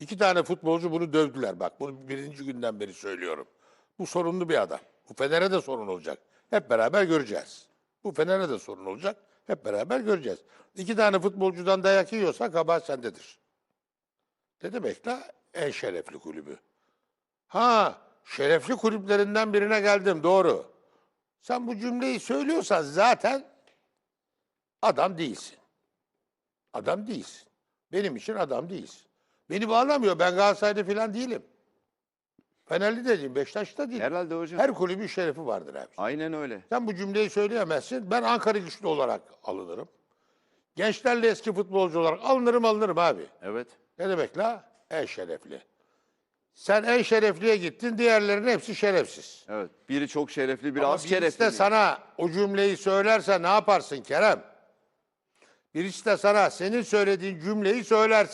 İki tane futbolcu bunu dövdüler. Bak bunu birinci günden beri söylüyorum. Bu sorunlu bir adam. Bu Fener'e de sorun olacak. Hep beraber göreceğiz. Bu Fener'e de sorun olacak. Hep beraber göreceğiz. İki tane futbolcudan dayak yiyorsa kabahat sendedir. Ne demek la? En şerefli kulübü. Ha, şerefli kulüplerinden birine geldim doğru. Sen bu cümleyi söylüyorsan zaten adam değilsin. Adam değilsin. Benim için adam değilsin. Beni bağlamıyor. Ben Galatasaraylı falan değilim. Fenerli de değilim, Beşiktaşlı da değilim. Herhalde hocam. Her kulübün şerefi vardır abi. Aynen öyle. Sen bu cümleyi söyleyemezsin. Ben Ankara güçlü olarak alınırım. Gençlerle eski futbolcu olarak alınırım alınırım abi. Evet. Ne demek la? En şerefli. Sen en şerefliye gittin, diğerlerinin hepsi şerefsiz. Evet. Biri çok şerefli, biri Ama az birisi şerefli. de sana o cümleyi söylerse ne yaparsın Kerem? Birisi de sana senin söylediğin cümleyi söylerse